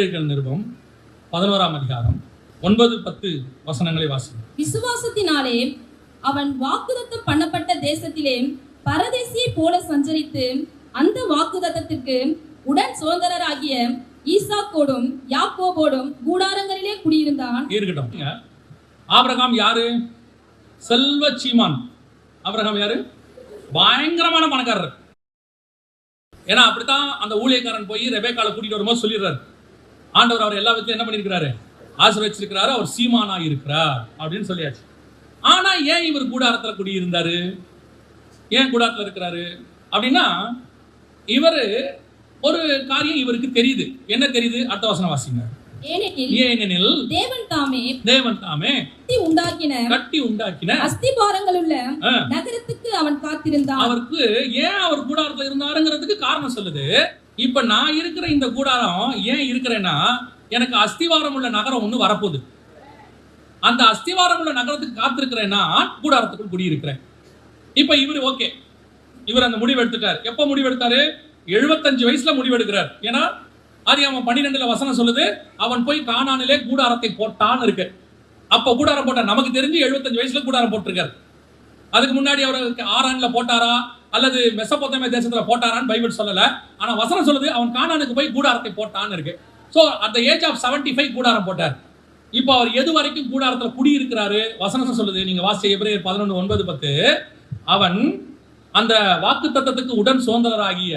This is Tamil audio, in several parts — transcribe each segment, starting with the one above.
நிருபம் பதினோராம் அதிகாரம் ஒன்பது பத்து வசனங்களை வாசி விசுவாசத்தினாலே அவன் வாக்குதத்தம் பண்ணப்பட்ட தேசத்திலே பரதேசியை போல சஞ்சரித்து அந்த வாக்குதத்தத்திற்கு உடன் சுதந்திரராகிய ஈசாக்கோடும் யாக்கோபோடும் கூடாரங்களிலே குடியிருந்தான். இருக்கட்டும். ஆபிரகாம் யாரு? செல்வ சீமான். ஆபிரகாம் யாரு? பயங்கரமான பணக்காரர். ஏன்னா அப்படித்தான் அந்த ஊழியக்காரன் போய் ரெபேக்கால கூட்டிட்டு வரும்போது சொல்லிடுறாரு. ஆண்டவர் அவர் எல்லா விதத்தையும் என்ன பண்ணியிருக்கிறாரு? ஆசீர்வச்சிருக்கிறாரு அவர் சீமானா இருக்கிறார் அப்படின்னு சொல்லியாச்சு. ஆனா ஏன் இவர் கூடாரத்துல குடியிருந்தாரு? ஏன் கூடாரத்துல இருக்கிறாரு? அப்படின்னா இவரு ஒரு காரியம் இவருக்கு தெரியுது. என்ன தெரியுது? அடுத்த வசனம் வாசிங்க. ஏனெனில் தேவன் தாமே தேவன் தாமே கட்டி உண்டாக்கின கட்டி உண்டாக்கின அஸ்திபாரங்களுள்ள ஆ, நகரத்துக்கு அவன் காத்திருந்தான். அவருக்கு ஏன் அவர் கூடாரத்துல இருந்தாருங்கிறதுக்கு காரணம் சொல்லுது. இப்ப நான் இருக்கிற இந்த கூடாரம் ஏன் இருக்கிறேன்னா எனக்கு அஸ்திவாரம் உள்ள நகரம் ஒண்ணு வரப்போகுது. அந்த அஸ்திவாரம் உள்ள நகரத்துக்கு காத்திருக்கிறேன்னா கூடாரத்துக்குள் குடியிருக்கிறேன். இப்ப இவர் ஓகே. இவர் அந்த முடிவு எடுத்துட்டார். எப்ப முடிவு எடுத்தாரு? எழுபத்தஞ்சு வயசுல முடிவு எடுக்கிறார். ஏன்னா அது அவன் பன்னிரெண்டுல வசனம் சொல்லுது அவன் போய் காணானிலே கூடாரத்தை போட்டான்னு இருக்கு. அப்ப கூடாரம் போட்ட நமக்கு தெரிஞ்சு எழுபத்தஞ்சு வயசுல கூடாரம் போட்டிருக்காரு. அதுக்கு முன்னாடி அவர் ஆறான்ல போட்டாரா? அல்லது மெசபோத்தமே தேசத்துல போட்டாரான்னு பைபிள் சொல்லல. ஆனா வசனம் சொல்லுது அவன் கானானுக்கு போய் கூடாரத்தை போட்டான்னு இருக்கு. சோ அந்த ஏஜ் ஆஃப் 75 ஃபைவ் கூடாரம் போட்டார். இப்போ அவர் எது வரைக்கும் கூடாரத்துல குடியிருக்கிறாரு? வசனம் சொல்லுது நீங்க வாசி எபிரேயர் பதினொன்று ஒன்பது பத்து. அவன் அந்த வாக்கு தத்தத்துக்கு உடன் சுதந்திரராகிய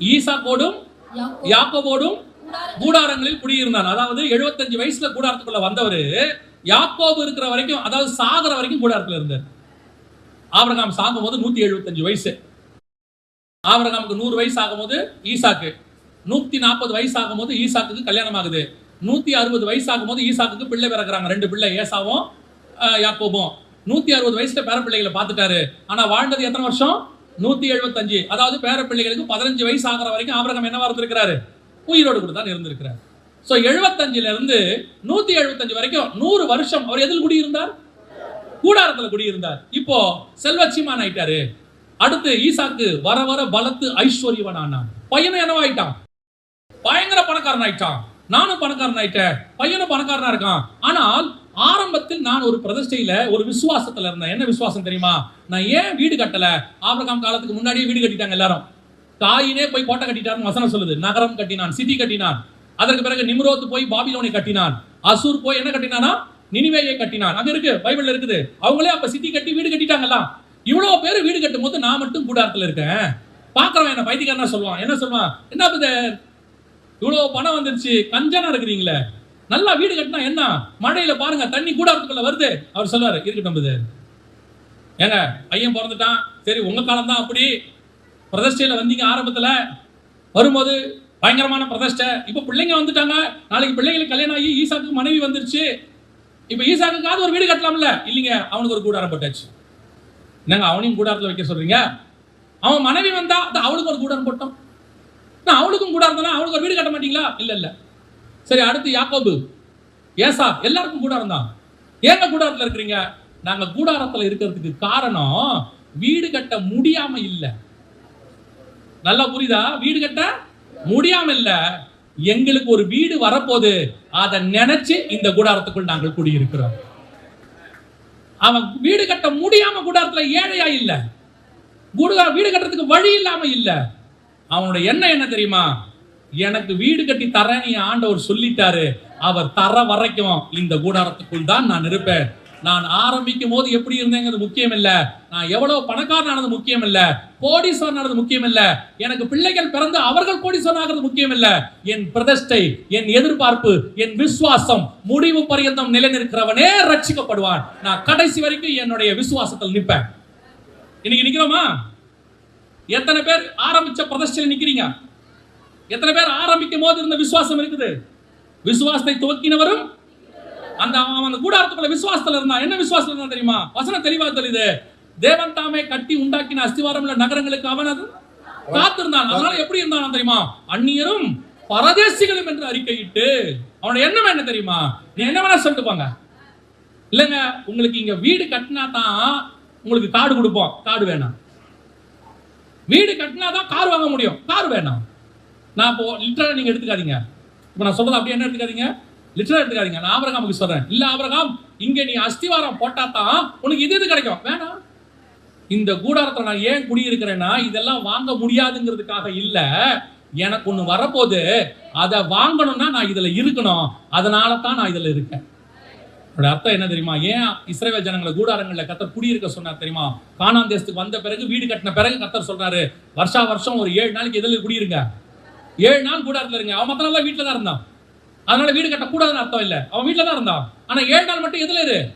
ஈசாக்கோடும் கூடார- கூடாரங்களில் குடியிருந்தான் அதாவது 75 வயசுல கூடாரத்துக்குள்ள வந்தவர் யாக்கோபு இருக்கிற வரைக்கும் அதாவது சாகர வரைக்கும் கூடாரத்துல இருந்தார். ஆபரகாம் சாகும் போது நூத்தி எழுபத்தஞ்சு வயசு. ஆபரகாமுக்கு நூறு வயசு ஆகும்போது ஈசாக்கு. நூத்தி நாற்பது வயசு ஆகும்போது ஈசாக்குக்கு கல்யாணம் ஆகுது. நூத்தி அறுபது வயசு ஆகும்போது ஈசாக்குக்கு பிள்ளை பிறகுறாங்க ரெண்டு பிள்ளை ஏசாவும் யாக்கோபும். நூத்தி அறுபது வயசுல பேர பிள்ளைகளை பார்த்துட்டாரு. ஆனா வாழ்ந்தது எத்தனை வருஷம்? நூத்தி எழுபத்தஞ்சு அதாவது பேர பிள்ளைகளுக்கு பதினஞ்சு வயசு ஆகிற வரைக்கும் ஆபரகம் என்னவா இருந்திருக்கிறாரு உயிரோடு கூட தான் இருந்திருக்கிறார். ஸோ எழுபத்தஞ்சுல இருந்து நூத்தி எழுபத்தஞ்சு வரைக்கும் நூறு வருஷம் அவர் எதில் குடியிருந்தார்? கூடாரத்துல குடியிருந்தார். இப்போ செல்வச்சிமான் ஆயிட்டாரு. அடுத்து ஈசாக்கு வர வர பலத்து ஐஸ்வர்யவன் ஆனான் பையனும் என்னவாயிட்டான் பயங்கர பணக்காரன் ஆயிட்டான். நானும் பணக்காரன் ஆயிட்டேன். பையனும் பணக்காரனா இருக்கான். ஆனால் ஆரம்பத்தில் நான் ஒரு பிரதிஷ்டையில ஒரு விசுவாசத்துல இருந்தேன். என்ன விசுவாசம் தெரியுமா? நான் ஏன் வீடு கட்டல? ஆபிரகாம் காலத்துக்கு முன்னாடியே வீடு கட்டிட்டாங்க எல்லாரும். தாயினே போய் கோட்டை கட்டிட்டாருன்னு வசனம் சொல்லுது. நகரம் கட்டினான் சிட்டி கட்டினான். அதற்கு பிறகு நிம்ரோத் போய் பாபிலோனை கட்டினான். அசூர் போய் என்ன கட்டினானா? நினைவேயை கட்டினான். அங்க இருக்கு பைபிள்ல இருக்குது. அவங்களே அப்ப சித்தி கட்டி வீடு கட்டிட்டாங்கல்லாம் இவ்வளவு பேர் வீடு கட்டும் போது நான் மட்டும் கூடாரத்துல இருக்கேன். பாக்குறவன் என்ன பைத்தியக்காரனா சொல்லுவான். என்ன சொல்லுவான்? என்ன பிரதர்? இவ்வளவு பணம் வந்துருச்சு. கஞ்சனா இருக்கிறீங்களே. நல்லா வீடு கட்டினா என்ன? மழையில பாருங்க தண்ணி கூடாரத்துக்குள்ள வருது. அவர் சொல்லுவாரு இருக்கட்டும் இது ஏங்க பையன் பிறந்துட்டான். சரி உங்க காலம் தான் அப்படி. பிரதிஷ்டையில வந்தீங்க ஆரம்பத்துல. வரும்போது பயங்கரமான பிரதிஷ்டை. இப்ப பிள்ளைங்க வந்துட்டாங்க. நாளைக்கு பிள்ளைங்களுக்கு கல்யாணம் ஆகி ஈசாக்கு மனைவி வந்துருச்சு. இப்ப ஈசாக்குக்காவது ஒரு வீடு கட்டலாம்ல? இல்லைங்க அவனுக்கு ஒரு கூடாரம் போட்டாச்சு. என்னங்க அவனையும் கூடாரத்துல வைக்க சொல்றீங்க? அவன் மனைவி வந்தா அவளுக்கு ஒரு கூடாரம் போட்டோம். நான் அவளுக்கும் கூடாரம் தானே அவளுக்கு ஒரு வீடு கட்ட மாட்டீங்களா? இல்ல இல்ல. சரி அடுத்து யாக்கோபு. ஏசா எல்லாருக்கும் கூடாரம் தான். ஏங்க கூடாரத்துல இருக்கிறீங்க? நாங்க கூடாரத்துல இருக்கிறதுக்கு காரணம் வீடு கட்ட முடியாம இல்லை. நல்லா புரியுதா? வீடு கட்ட முடியாம இல்ல. எங்களுக்கு ஒரு வீடு வரப்போகுது. அதை நினைச்சு இந்த கூடாரத்துக்குள் நாங்கள் குடியிருக்கிறோம். அவன் வீடு கட்ட முடியாம கூடாரத்துல ஏழையா இல்ல. கூடுகா வீடு கட்டுறதுக்கு வழி இல்லாம இல்ல. அவனோட எண்ணம் என்ன தெரியுமா? எனக்கு வீடு கட்டி தரேன்னு நீ ஆண்டவர் சொல்லிட்டாரு. அவர் தர வரைக்கும் இந்த கூடாரத்துக்குள் தான் நான் இருப்பேன். நான் ஆரம்பிக்கும் போது எப்படி இருந்தேங்கிறது முக்கியம் இல்லை நான் எவ்வளவு பணக்காரனானது முக்கியம் இல்ல கோடீஸ்வரனானது முக்கியம் இல்ல எனக்கு பிள்ளைகள் பிறந்து அவர்கள் கோடீஸ்வரனாகிறது முக்கியம் இல்ல என் பிரதிஷ்டை என் எதிர்பார்ப்பு என் விசுவாசம் முடிவு பரியந்தம் நிலைநிற்கிறவனே ரட்சிக்கப்படுவான். நான் கடைசி வரைக்கும் என்னுடைய விசுவாசத்தில் நிற்பேன். இன்னைக்கு நிக்கிறோமா? எத்தனை பேர் ஆரம்பிச்ச பிரதிஷ்டையில் நிக்கிறீங்க? எத்தனை பேர் ஆரம்பிக்கும் போது இருந்த விசுவாசம் இருக்குது? விசுவாசத்தை துவக்கினவரும் அந்த அவன் கூடாரத்துக்குள்ள விசுவாசத்துல இருந்தான். என்ன விசுவாசத்துல இருந்தான் தெரியுமா? வசனம் தெளிவா தெரியுது தேவன் தாமே கட்டி உண்டாக்கின அஸ்திவாரம் உள்ள நகரங்களுக்கு அவன் அது? காத்திருந்தான். அதனால எப்படி இருந்தான் தெரியுமா? அந்நியரும் பரதேசிகளும் என்று அறிக்கையிட்டு அவனோட எண்ணம் என்ன தெரியுமா? நீ என்ன வேணா சொல்லிட்டு இல்லைங்க உங்களுக்கு இங்க வீடு கட்டினா தான் உங்களுக்கு காடு கொடுப்போம். காடு வேணாம். வீடு கட்டினா தான் கார் வாங்க முடியும். கார் வேணாம். நான் இப்போ லிட்டரா நீங்க எடுத்துக்காதீங்க. இப்போ நான் சொல்றது அப்படியே என்ன எடுத்துக்காதீங்க? லிட்டரா எடுத்துக்காதீங்க. நான் ஆபரகாமுக்கு சொல்றேன். இல்ல ஆபரகாம் இங்க நீ அஸ்திவாரம் போட்டா தான் உனக்கு இது இது கிடைக்கும்? வேணாம். இந்த கூடாரத்தில் நான் ஏன் குடியிருக்கிறேன்னா இதெல்லாம் வாங்க முடியாதுங்கிறதுக்காக இல்ல. எனக்கு ஒண்ணு வரப்போது அதை வாங்கணும்னா நான் இதுல இருக்கணும். அதனால தான் நான் இதுல இருக்கேன். அதோட அர்த்தம் என்ன தெரியுமா? ஏன் இஸ்ரேல் ஜனங்களை கூடாரங்களில் கத்தர் குடியிருக்க சொன்னார் தெரியுமா? காணாம் தேசத்துக்கு வந்த பிறகு வீடு கட்டின பிறகு கத்தர் சொல்றாரு வருஷா வருஷம் ஒரு ஏழு நாளைக்கு எதுல குடியிருங்க? ஏழு நாள் கூடாரத்தில் இருங்க. அவன் மத்த நாள் தான் இருந்தான். அதனால வீடு கட்டக்கூடாதுன்னு அர்த்தம் இல்லை. அவன் வீட்டில் தான் இருந்தான். ஆனால் ஏழு நாள் மட்டும் எதில் இரு?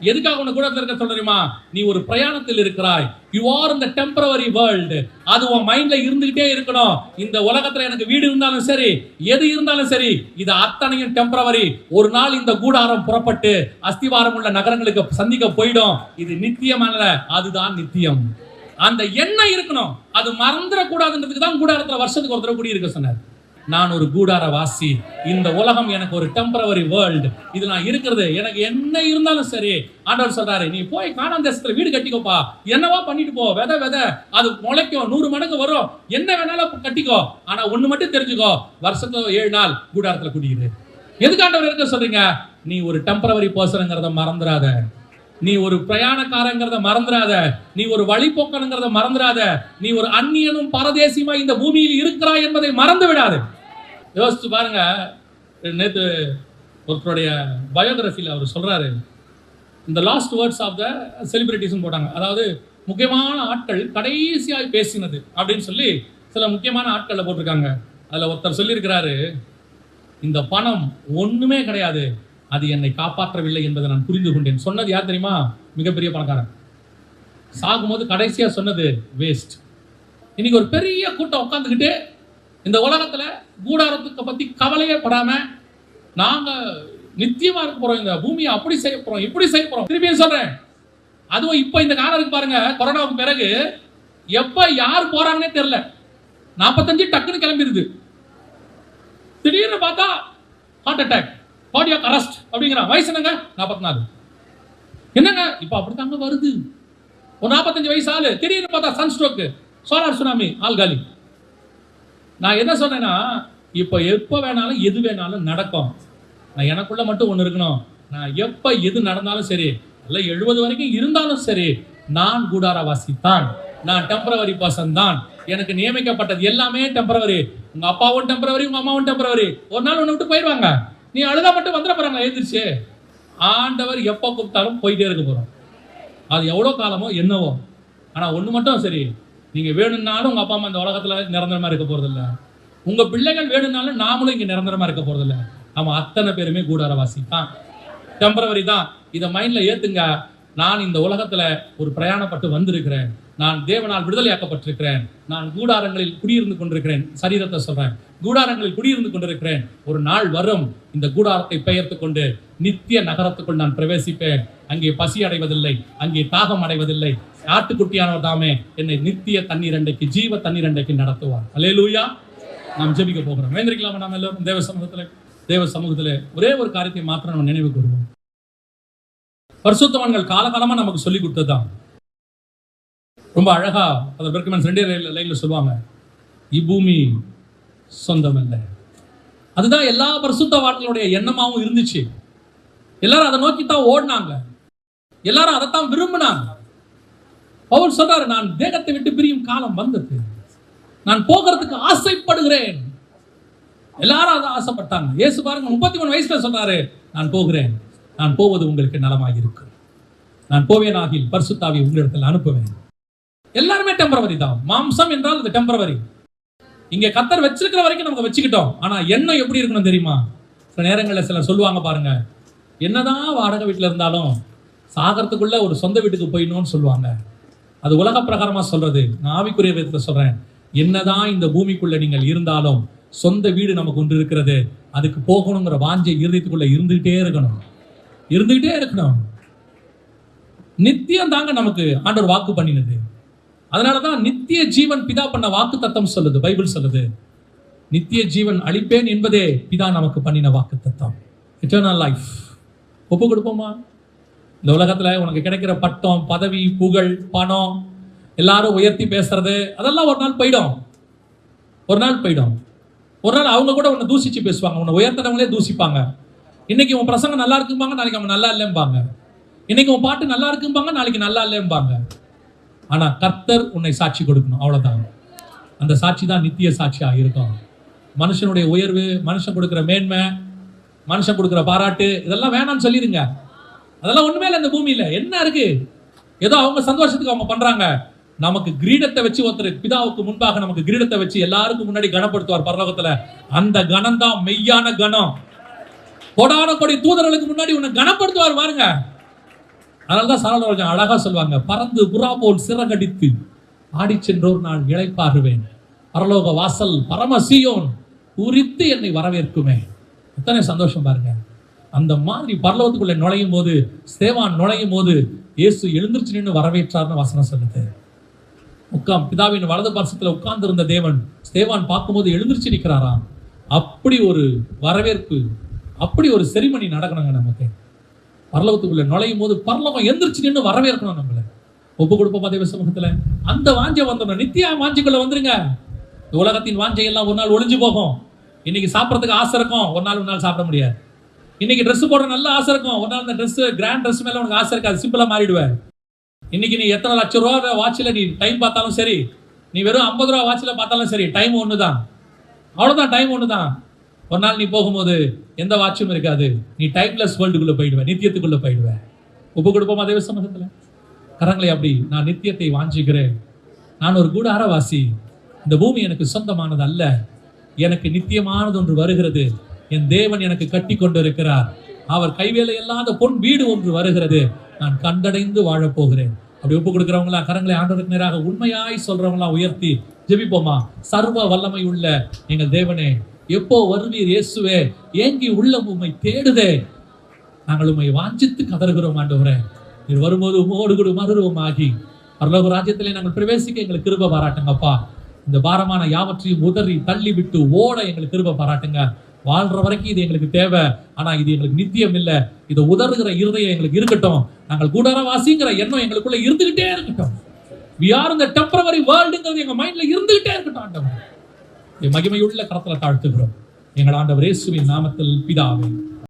எதுக்காக உன்னை கூடத்தில் இருக்க சொல்றீமா நீ ஒரு பிரயாணத்தில் இருக்கிறாய். யூ ஆர் இந்த டெம்பரவரி வேர்ல்டு அது உன் மைண்ட்ல இருந்துகிட்டே இருக்கணும். இந்த உலகத்துல எனக்கு வீடு இருந்தாலும் சரி எது இருந்தாலும் சரி இது அத்தனையும் டெம்பரவரி ஒரு நாள் இந்த கூடாரம் புறப்பட்டு அஸ்திவாரம் உள்ள நகரங்களுக்கு சந்திக்க போயிடும். இது நித்தியமல்ல அதுதான் நித்தியம். அந்த எண்ணம் இருக்கணும். அது மறந்துடக்கூடாதுன்றதுக்கு தான் கூடாரத்துல வருஷத்துக்கு ஒரு தடவை குடியிருக்க சொன்னார். நான் ஒரு கூடார வாசி இந்த உலகம் எனக்கு ஒரு டெம்பரவரி வேர்ல்டு இது நான் இருக்கிறது. எனக்கு என்ன இருந்தாலும் சரி. ஆண்டவர் சொல்றாரு நீ போய் காணாந்த தேசத்துல வீடு கட்டிக்கோப்பா. என்னவா பண்ணிட்டு போ? வெதை வெதை. அது முளைக்கும். நூறு மடங்கு வரும். என்ன வேணாலும் கட்டிக்கோ. ஆனா ஒண்ணு மட்டும் தெரிஞ்சுக்கோ. வருஷத்துல ஏழு நாள் கூடாரத்துல குடியிரு. எதுக்கு ஆண்டவர் இருக்க சொல்றீங்க? நீ ஒரு டெம்பரவரி பர்சனுங்கிறத மறந்துடாத நீ ஒரு பிரயாணக்காரங்கிறத மறந்துடாத நீ ஒரு வழிபோக்கனுங்கிறத மறந்துடாத நீ ஒரு அந்நியனும் பரதேசியுமா இந்த பூமியில் இருக்கிறாய் என்பதை மறந்து விடாது யோசிச்சு பாருங்க. நேற்று ஒருத்தருடைய பயோகிராஃபியில் அவர் சொல்கிறாரு இந்த லாஸ்ட் வேர்ட்ஸ் ஆஃப் த செலிபிரிட்டிஸ்னு போட்டாங்க. அதாவது முக்கியமான ஆட்கள் கடைசியாக பேசினது அப்படின்னு சொல்லி சில முக்கியமான ஆட்களை போட்டிருக்காங்க. அதில் ஒருத்தர் சொல்லியிருக்கிறாரு இந்த பணம் ஒன்றுமே கிடையாது. அது என்னை காப்பாற்றவில்லை என்பதை நான் புரிந்து கொண்டேன். சொன்னது யார் தெரியுமா? மிகப்பெரிய பணக்காரன். சாகும்போது கடைசியாக சொன்னது வேஸ்ட் இன்னைக்கு ஒரு பெரிய கூட்டம் உட்காந்துக்கிட்டு இந்த உலகத்துல கூடாரத்துக்கு பத்தி கவலையே படாம நாங்க நித்தியமா இருக்க போறோம். இந்த பூமியை அப்படி செய்ய போறோம் இப்படி செய்ய போகிறோம் திருப்பியும் சொல்றேன். அதுவும் இப்ப இந்த காலம் இருக்கு பாருங்க கொரோனாவுக்கு பிறகு எப்ப யார் போறாங்கன்னே தெரியல. நாற்பத்தஞ்சு டக்குன்னு கிளம்பிடுது திடீர்னு பார்த்தா ஹார்ட் அட்டாக் கார்டியாக் அரெஸ்ட் அப்படிங்கிறான் வயசு என்னங்க? நாற்பத்தி நாலு என்னங்க? இப்போ அப்படித்தாங்க வருது. ஒரு நாற்பத்தஞ்சு வயசு ஆளு. திடீர்னு பார்த்தா sun stroke solar tsunami alkali நான் என்ன சொன்னேன்னா இப்போ எப்போ வேணாலும் எது வேணாலும் நடக்கும். நான் எனக்குள்ள மட்டும் ஒன்று இருக்கணும். நான் எப்போ எது நடந்தாலும் சரி இல்லை எழுபது வரைக்கும் இருந்தாலும் சரி நான் கூடாரவாசி தான் நான் டெம்பரவரி பர்சன் தான். எனக்கு நியமிக்கப்பட்டது எல்லாமே டெம்பரவரி உங்க அப்பாவும் டெம்பரவரி உங்க அம்மாவும் டெம்பரவரி ஒரு நாள் ஒன்று விட்டு போயிடுவாங்க. நீ அழுதா மட்டும் வந்துட போறாங்க எழுந்திரிச்சு ஆண்டவர் எப்போ கூப்பிட்டாலும் போயிட்டே இருக்க போறோம் அது எவ்வளோ காலமோ என்னவோ. ஆனால் ஒன்று மட்டும் சரி நீங்கள் வேணும்னாலும் உங்கள் அப்பா அம்மா இந்த உலகத்தில் நிரந்தரமாக இருக்க போகிறதில்ல உங்கள் பிள்ளைகள் வேணும்னாலும் நாமளும் இங்கே நிரந்தரமாக இருக்க போகிறதில்ல ஆமாம் அத்தனை பேருமே கூடாரவாசி தான். டெம்பரவரி தான். இதை மைண்டில் ஏற்றுங்க நான் இந்த உலகத்தில் ஒரு பிரயாணப்பட்டு வந்திருக்கிறேன். நான் தேவனால் விடுதலையாக்கப்பட்டிருக்கிறேன். நான் கூடாரங்களில் குடியிருந்து கொண்டிருக்கிறேன். சரீரத்தை சொல்றேன். கூடாரங்களில் குடியிருந்து கொண்டிருக்கிறேன். ஒரு நாள் வரும். இந்த கூடாரத்தை பெயர்த்து கொண்டு நித்திய நகரத்துக்குள் நான் பிரவேசிப்பேன். அங்கே பசி அடைவதில்லை. அங்கே தாகம் அடைவதில்லை. ஆட்டுக்குட்டியானவர் தாமே என்னை நித்திய தண்ணீர் அண்டைக்கு ஜீவ தண்ணீர் அண்டைக்கு நடத்துவார். அலேலூயா நாம் ஜெபிக்க போகிறோம். வேந்திரிக்கலாமா நாம் எல்லோரும்? தேவ சமூகத்தில் தேவ சமூகத்தில் ஒரே ஒரு காரியத்தை மாத்திரம் நம்ம நினைவு கூறுவோம். பரிசுத்தவான்கள் காலகாலமாக நமக்கு சொல்லி கொடுத்ததுதான். ரொம்ப அழகா அதை பெர்கமன்ஸ் ரெண்டே லைனில் சொல்லுவாங்க. இப்பூமி சொந்தம் இல்லை அதுதான் எல்லா பரிசுத்தவான்களுடைய எண்ணமாவும் இருந்துச்சு. எல்லாரும் அதை நோக்கி தான் ஓடினாங்க. எல்லாரும் அதைத்தான் விரும்பினாங்க. பவுல் சொல்றாரு நான் தேகத்தை விட்டு பிரியும் காலம் வந்தது. நான் போகிறதுக்கு ஆசைப்படுகிறேன். எல்லாரும் அதை ஆசைப்பட்டாங்க. இயேசு பாருங்க முப்பத்தி மூணு வயசுல சொல்றாரு நான் போகிறேன். நான் போவது உங்களுக்கு நலமாக இருக்கும். நான் போவேன் ஆகில் பரிசுத்தாவி உங்களிடத்தில் அனுப்புவேன். எல்லாருமே டெம்பரவரி தான். மாம்சம் என்றால் அது டெம்பரவரி இங்க கத்தர் வச்சிருக்கிற வரைக்கும் நமக்கு வச்சுக்கிட்டோம். ஆனா எண்ணம் எப்படி இருக்கணும் தெரியுமா? சில நேரங்களில் சிலர் சொல்லுவாங்க பாருங்க என்னதான் வாடகை வீட்டில் இருந்தாலும் சாகரத்துக்குள்ள ஒரு சொந்த வீட்டுக்கு போயிடணும்னு சொல்லுவாங்க. அது உலக பிரகாரமாக சொல்றது. நான் ஆவிக்குரிய விதத்தை சொல்றேன். என்னதான் இந்த பூமிக்குள்ள நீங்கள் இருந்தாலும் சொந்த வீடு நமக்கு ஒன்று இருக்கிறது. அதுக்கு போகணுங்கிற வாஞ்சை இருதயத்துக்குள்ள இருந்துகிட்டே இருக்கணும். இருந்துகிட்டே இருக்கணும். நித்தியம் தாங்க நமக்கு ஆண்டவர் வாக்கு பண்ணினது. அதனாலதான் நித்திய ஜீவன் பிதா பண்ண வாக்கு தத்தம் சொல்லுது பைபிள் சொல்லுது. நித்திய ஜீவன் அளிப்பேன் என்பதே பிதா நமக்கு பண்ணின வாக்கு தத்தம் இட்டர்னல் லைஃப் ஒப்பு கொடுப்போமா? இந்த உலகத்தில் உனக்கு கிடைக்கிற பட்டம் பதவி புகழ் பணம் எல்லாரும் உயர்த்தி பேசுறது அதெல்லாம் ஒரு நாள் போயிடும். ஒரு நாள் போயிடும். ஒரு நாள் அவங்க கூட உன்னை தூசிச்சு பேசுவாங்க. உன்னை உயர்த்தினவங்களே தூசிப்பாங்க. இன்னைக்கு உன் பிரசங்கம் நல்லா இருக்கும்பாங்க நாளைக்கு அவன் நல்லா இல்லைம்பாங்க. இன்னைக்கு உன் பாட்டு நல்லா இருக்கும்பாங்க நாளைக்கு நல்லா இல்லைம்பாங்க. ஆனால் கர்த்தர் உன்னை சாட்சி கொடுக்கணும். அவ்வளோதான் அந்த சாட்சி தான் நித்திய சாட்சியாக இருக்கும். மனுஷனுடைய உயர்வு மனுஷன் கொடுக்குற மேன்மை மனுஷன் கொடுக்குற பாராட்டு இதெல்லாம் வேணாம்னு சொல்லிடுங்க. அதெல்லாம் ஒண்ணுமே இல்லை இந்த பூமியில. என்ன இருக்கு? ஏதோ அவங்க சந்தோஷத்துக்கு அவங்க பண்றாங்க. நமக்கு கிரீடத்தை வச்சு ஒருத்தர் பிதாவுக்கு முன்பாக நமக்கு கிரீடத்தை வச்சு எல்லாருக்கும் முன்னாடி கனப்படுத்துவார் பரலோகத்துல. அந்த கணம் தான் மெய்யான கணம் கொடான கொடி தூதர்களுக்கு முன்னாடி உன்னை கனப்படுத்துவார் பாருங்க. அதனாலதான் சரளராஜன் அழகா சொல்லுவாங்க பறந்து புறா போல் சிறகடித்து ஆடி சென்றோர் நான் இளைப்பாறுவேன் பரலோக வாசல் பரமசியோன் உரித்து என்னை வரவேற்குமே. எத்தனை சந்தோஷம் பாருங்க. அந்த மாதிரி பரலோகத்துக்குள்ளே நுழையும் போது சேவான் நுழையும் போது இயேசு எழுந்திருச்சு நின்று வரவேற்றார்னு வசனம் சொல்லுது. உட்காம் பிதாவின் வலது பரிசத்தில் உட்கார்ந்திருந்த தேவன் சேவான் பார்க்கும்போது எழுந்திருச்சு நிற்கிறாராம். அப்படி ஒரு வரவேற்பு அப்படி ஒரு செரிமணி நடக்கணுங்க நமக்கு. பரலோகத்துக்குள்ளே நுழையும் போது பரலோகம் எந்திரிச்சு நின்று வரவேற்கணும் நம்மளை. ஒப்பு கொடுப்போம் தேவ சமூகத்தில். அந்த வாஞ்சை வந்தோம்னா நித்தியா வாஞ்சிக்குள்ளே வந்துருங்க. உலகத்தின் வாஞ்சை எல்லாம் ஒரு நாள் ஒளிஞ்சு போகும். இன்னைக்கு சாப்பிட்றதுக்கு ஆசை இருக்கும். ஒரு நாள் ஒரு நாள் சாப்பிட முடியாது. இன்னைக்கு ட்ரெஸ் போட நல்ல ஆசை இருக்கும். ஒரு நாள் இந்த ட்ரெஸ் கிராண்ட் ட்ரெஸ் மேல உனக்கு ஆசை இருக்காது. சிம்பிளா மாறிடுவேன் இன்னைக்கு நீ எத்தனை லட்சம் ரூபா வாட்சில் நீ டைம் பார்த்தாலும் சரி நீ வெறும் ஐம்பது ரூபா வாட்சில் பார்த்தாலும் சரி டைம் ஒன்று தான் அவ்வளோதான் டைம் ஒன்று தான் ஒரு நாள் நீ போகும்போது எந்த வாட்சும் இருக்காது. நீ டைம்லெஸ் வேர்ல்டுக்குள்ளே போயிடுவேன் நித்தியத்துக்குள்ளே போயிடுவேன் உப்பு கொடுப்போமா தேவ சமூகத்தில் கரங்களை அப்படி நான் நித்தியத்தை வாஞ்சிக்கிறேன். நான் ஒரு கூடாரவாசி. இந்த பூமி எனக்கு சொந்தமானது அல்ல எனக்கு நித்தியமானது ஒன்று வருகிறது. என் தேவன் எனக்கு கட்டி கொண்டிருக்கிறார் அவர் கைவேலை இல்லாத பொன் வீடு ஒன்று வருகிறது. நான் கண்டடைந்து வாழப் போகிறேன் அப்படி ஒப்பு கொடுக்கிறவங்களா கரங்களை ஆண்டவருக்கு நேராக உண்மையாய் சொல்றவங்களா உயர்த்தி ஜெபிப்போமா? சர்வ வல்லமை உள்ள எங்கள் தேவனே எப்போ வருவீர் இயேசுவே? ஏங்கி உள்ள உண்மை தேடுதே. நாங்கள் உண்மை வாஞ்சித்து கதறுகிறோம் ஆண்டவரே. நீர் வரும்போது உமோடு கூட மறுரூபமாகி பரலோக ராஜ்யத்திலே நாங்கள் பிரவேசிக்க எங்களுக்கு கிருப பாராட்டுங்கப்பா. இந்த பாரமான யாவற்றையும் உதறி தள்ளி விட்டு ஓட எங்களுக்கு கிருப பாராட்டுங்க. வாழ்ற வரைக்கும் இது எங்களுக்கு தேவை. ஆனா இது எங்களுக்கு நித்தியம் இல்ல. இதை உதறுகிற இருதயம் எங்களுக்கு இருக்கட்டும். நாங்கள் கூடாரவாசிங்கிற எண்ணம் எங்களுக்குள்ள இருந்துகிட்டே இருக்கட்டும். வி ஆர் இந்த டெம்பரவரி வேர்ல்டுங்கிறது எங்க மைண்ட்ல இருந்துகிட்டே இருக்கட்டும் ஆண்டவர். என் மகிமையுள்ள கரத்துல தாழ்த்துகிறோம். எங்கள் ஆண்டவர் இயேசுவின் நாமத்தில் பிதாவே.